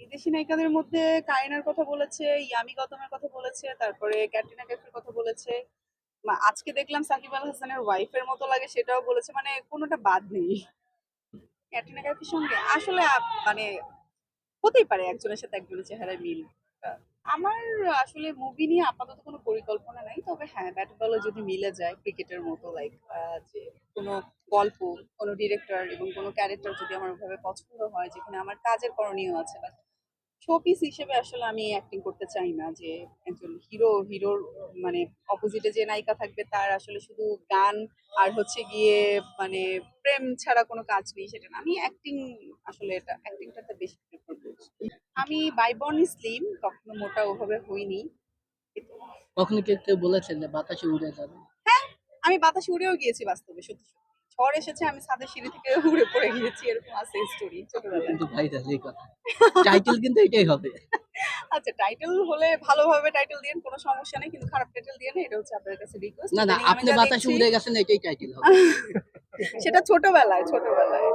বিদেশি নায়িকাদের মধ্যে কারিনার কথা বলেছে, ইয়ামি গৌতমের কথা বলেছে, তারপরে ক্যাটরিনা কাইফের কথা বলেছে। আজকে দেখলাম সাকিব আল হাসানের ওয়াইফের মতো লাগে, সেটাও বলেছে মানে কোনোটা বাদ নেই। ক্যাটরিনা কাইফের সঙ্গে আসলে মানে হতেই পারে একজনের সাথে একজনের চেহারায় মিল। আমার আসলে মুভি নিয়ে আপাতত কোনো পরিকল্পনা নাই, তবে হ্যাঁ ব্যাট বলে যদি মিলে যায়, ক্রিকেটের মতো লাইক যে কোনো গল্প কোনো ডিরেক্টর এবং কোনো ক্যারেক্টার যদি আমার ওভাবে পছন্দ হয় যেখানে আমার কাজের করণীয় আছে বা শোপিস হিসেবে আসলে আমি অ্যাক্টিং করতে চাই না যে একজন হিরো হিরোর মানে অপোজিটে যে নায়িকা থাকবে তার আসলে শুধু গান আর হচ্ছে গিয়ে মানে প্রেম ছাড়া কোনো কাজ নেই সেটা না। আমি অ্যাক্টিং আসলে এটা অ্যাক্টিংটাতে বেশি প্রেফার করছি। আমি বাইবর্ন স্লিম কখনো মোটা ওভাবে হইনি। কখনো কেউ কেউ বলেছেন যে বাতাসে উড়ে যাবে? হ্যাঁ আমি বাতাসে উড়েও গিয়েছি বাস্তবে সত্যি সত্যি। ঝড় এসেছে আমি ছাদের সিঁড়ি থেকে উড়ে পড়ে গিয়েছি এরকম আছে স্টোরি ছোটবেলায়। কিন্তু ভাইরাল এই কথা। টাইটেল কিন্তু এটাই হবে। আচ্ছা টাইটেল হলে ভালোভাবে টাইটেল দিয়েন কোনো সমস্যা নেই কিন্তু খারাপ টাইটেল দিয়ে এটা হচ্ছে আপনার কাছে রিকোয়েস্ট না না আপনি বাতাসে উড়ে গেছেন এটাই টাইটেল হবে। সেটা ছোটবেলায় ছোটবেলায়।